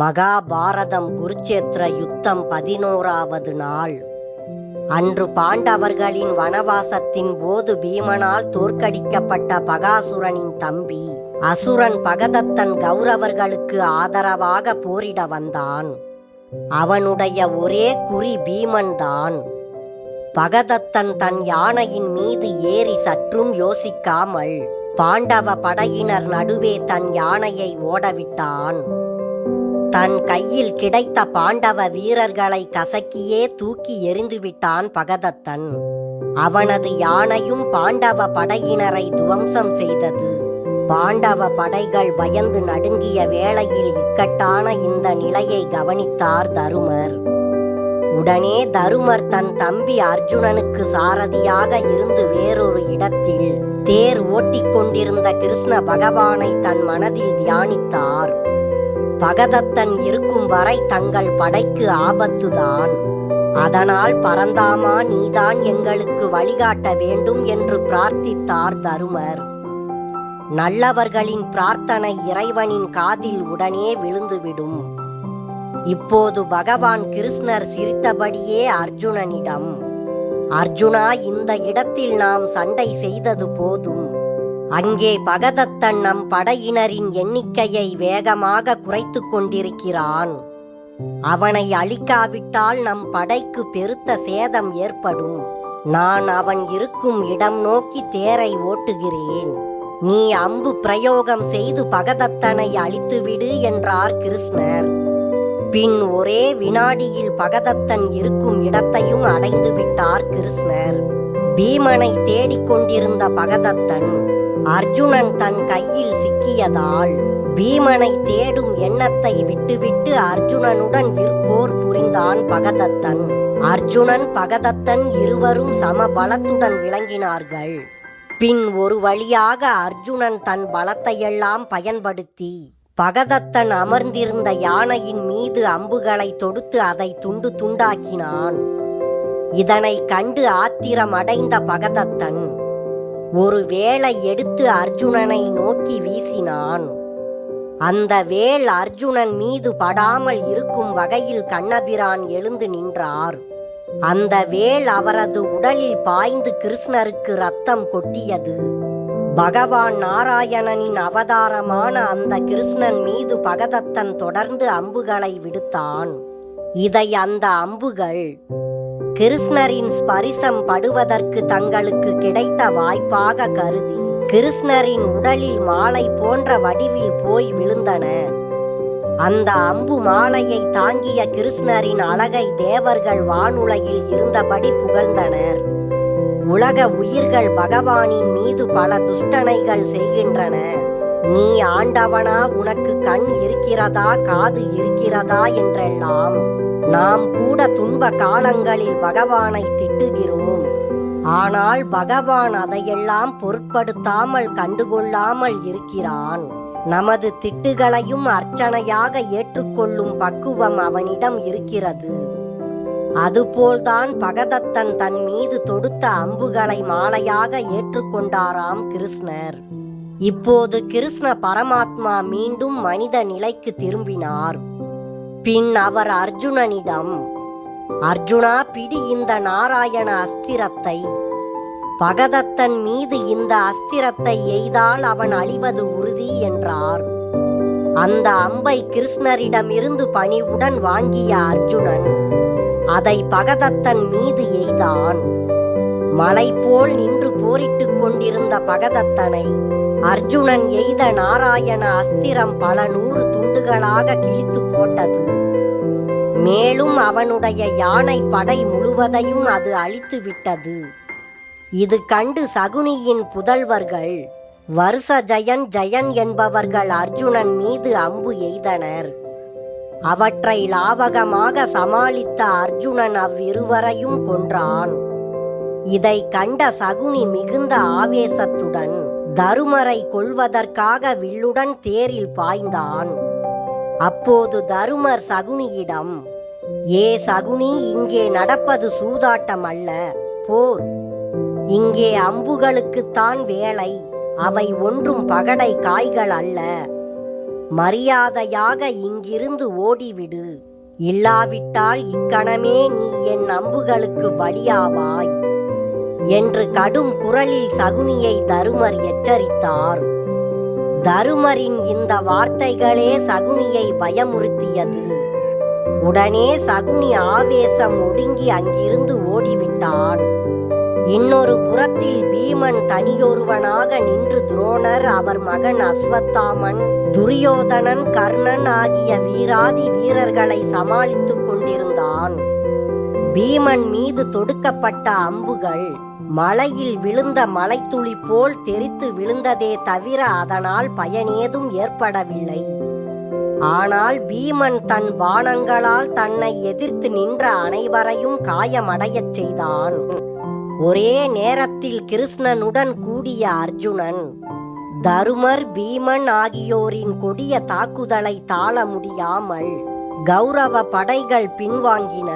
மகாபாரதம் குருச்சேத்திர யுத்தம் பதினோராவது நாள். அன்று பாண்டவர்களின் வனவாசத்தின் போது பீமனால் தோற்கடிக்கப்பட்ட பகாசுரனின் தம்பி அசுரன் பகதத்தன் கௌரவர்களுக்கு ஆதரவாக போரிட வந்தான். அவனுடைய ஒரே குறி பீமன்தான். பகதத்தன் தன் யானையின் மீது ஏறி சற்றும் யோசிக்காமல் பாண்டவ படையினர் நடுவே தன் யானையை ஓடவிட்டான். தன் கையில் கிடைத்த பாண்டவ வீரர்களை கசக்கியே தூக்கி எறிந்துவிட்டான் பகதத்தன். அவனது யானையும் பாண்டவ படையினரை துவம்சம் செய்தது. பாண்டவ படைகள் பயந்து நடுங்கிய வேளையில் இக்கட்டான இந்த நிலையை கவனித்தார் தருமர். உடனே தருமர் தன் தம்பி அர்ஜுனனுக்கு சாரதியாக இருந்து வேறொரு இடத்தில் தேர் ஓட்டிக் கொண்டிருந்த கிருஷ்ண பகவானை தன் மனதில் தியானித்தார். பகதத்தன் இருக்கும் வரை தங்கள் படைக்கு ஆபத்துதான். அதனால் பரந்தாமா நீதான் எங்களுக்கு வழிகாட்ட வேண்டும் என்று பிரார்த்தித்தார் தருமர். நல்லவர்களின் பிரார்த்தனை இறைவனின் காதில் உடனே விழுந்துவிடும். இப்போது பகவான் கிருஷ்ணர் சிரித்தபடியே அர்ஜுனனிடம் அர்ஜுனா இந்த இடத்தில் நாம் சண்டை செய்தது போதும். அங்கே பகதத்தன் நம் படையினரின் எண்ணிக்கையை வேகமாக குறைத்து கொண்டிருக்கிறான். அவனை அழிக்காவிட்டால் நம் படைக்கு பெருத்த சேதம் ஏற்படும். நான் அவன் இருக்கும் இடம் நோக்கி தேரை ஓட்டுகிறேன். நீ அம்பு பிரயோகம் செய்து பகதத்தனை அழித்துவிடு என்றார் கிருஷ்ணர். பின் ஒரே வினாடியில் பகதத்தன் இருக்கும் இடத்தையும் அடைந்து விட்டார் கிருஷ்ணர். பீமனை தேடிக் கொண்டிருந்த பகதத்தன் அர்ஜுனன் தன் கையில் சிக்கியதால் பீமனை தேடும் எண்ணத்தை விட்டுவிட்டு அர்ஜுனனுடன் விற்போர் புரிந்தான் பகதத்தன். அர்ஜுனன் பகதத்தன் இருவரும் சம பலத்துடன் விளங்கினார்கள். பின் ஒரு வழியாக அர்ஜுனன் தன் பலத்தையெல்லாம் பயன்படுத்தி பகதத்தன் அமர்ந்திருந்த யானையின் மீது அம்புகளை தொடுத்து அதை துண்டு துண்டாக்கினான். இதனை கண்டு ஆத்திரமடைந்த பகதத்தன் ஒரு வேளை எடுத்து அர்ஜுனனை நோக்கி வீசினான். அந்த வேல் அர்ஜுனன் மீது படாமல் இருக்கும் வகையில் கண்ணபிரான் எழுந்து நின்றார். அந்த வேல் அவரது உடலில் பாய்ந்து கிருஷ்ணருக்கு ரத்தம் கொட்டியது. பகவான் நாராயணனின் அவதாரமான அந்த கிருஷ்ணன் மீது பகதத்தன் தொடர்ந்து அம்புகளை விடுத்தான். இதை அந்த அம்புகள் கிருஷ்ணரின் ஸ்பரிசம் படுவதற்கு தங்களுக்கு கிடைத்த வாய்ப்பாக கருதி கிருஷ்ணரின் உடலில் மாலை போன்ற வடிவில் போய் விழுந்தன. அந்த அம்பு மாலையை தாங்கிய கிருஷ்ணரின் அழகை தேவர்கள் வானுலகில் இருந்தபடி புகழ்ந்தனர். உலக உயிர்கள் பகவானின் மீது பல துஷ்டனைகள் செய்கின்றன. நீ ஆண்டவனா உனக்கு கண் இருக்கிறதா காது இருக்கிறதா என்றெல்லாம் நாம் கூட துன்ப காலங்களில் பகவானை திட்டுகிறோம். ஆனால் பகவான் அதையெல்லாம் பொருட்படுத்தாமல் கண்டுகொள்ளாமல் இருக்கிறான். நமது திட்டுகளையும் அர்ச்சனையாக ஏற்றுக்கொள்ளும் பக்குவம் அவனிடம் இருக்கிறது. அதுபோல்தான் பகதத்தன் தன் மீது தொடுத்த அம்புகளை மாலையாக ஏற்றுக்கொண்டாராம் கிருஷ்ணர். இப்போது கிருஷ்ண பரமாத்மா மீண்டும் மனித நிலைக்கு திரும்பினார். பின் அவர் அர்ஜுனனிடம் அர்ஜுனா பிடி இந்த நாராயண அஸ்திரத்தை. பகதத்தன் மீது இந்த அஸ்திரத்தை எய்தால் அவன் அழிவது உறுதி என்றார். அந்த அம்பை கிருஷ்ணரிடமிருந்து பணிவுடன் வாங்கிய அர்ஜுனன் அதை பகதத்தன் மீது எய்தான். மலை போல் நின்று போரிட்டுக் கொண்டிருந்த பகதத்தனை அர்ஜுனன் எய்த நாராயண அஸ்திரம் பல நூறு துண்டுகளாக கிழித்து போட்டது. மேலும் அவனுடைய யானை படை முழுவதையும் அது அழித்து விட்டது. இது கண்டு சகுனியின் புதல்வர்கள் வருஷ ஜெயன் ஜெயன் என்பவர்கள் அர்ஜுனன் மீது அம்பு எய்தனர். அவற்றை லாவகமாக சமாளித்த அர்ஜுனன் அவ்விருவரையும் கொன்றான். இதை கண்ட சகுனி மிகுந்த ஆவேசத்துடன் தருமரை கொள்வதற்காக வில்லுடன் தேரில் பாய்ந்தான். அப்போது தருமர் சகுனியிடம் ஏ சகுனி இங்கே நடப்பது சூதாட்டம் அல்ல. போர். இங்கே அம்புகளுக்குத்தான் வேலை. அவை ஒன்றும் பகடை காய்கள் அல்ல. மரியாதையாக இங்கிருந்து ஓடிவிடு. இல்லாவிட்டால் இக்கணமே நீ என் அம்புகளுக்கு பலியாவாய். என்று கடும் குரலில் சகுனியை தருமர் எச்சரித்தார். தருமரின் இந்த வார்த்தைகளே சகுனியை பயமுறுத்தியது. உடனே சகுனி ஆவேசம் ஒடுங்கி அங்கிருந்து ஓடிவிட்டான். இன்னொரு புறத்தில் பீமன் தனியொருவனாக நின்று துரோணர் அவர் மகன் அஸ்வத்தாமன் துரியோதனன் கர்ணன் ஆகிய வீராதி வீரர்களை சமாளித்துக் கொண்டிருந்தான். பீமன் மீது தொடுக்கப்பட்ட அம்புகள் மலையில் விழுந்த மலைத்துளி போல் தெரித்து விழுந்ததே தவிர அதனால் பயனேதும் ஏற்படவில்லை. ஆனால் பீமன் தன் பானங்களால் தன்னை எதிர்த்து நின்ற அனைவரையும் காயமடையச் செய்தான். ஒரே நேரத்தில் கிருஷ்ணனுடன் கூடிய அர்ஜுனன் தருமர் பீமன் ஆகியோரின் கொடிய தாக்குதலை தாள முடியாமல் கௌரவ படைகள் பின்வாங்கின.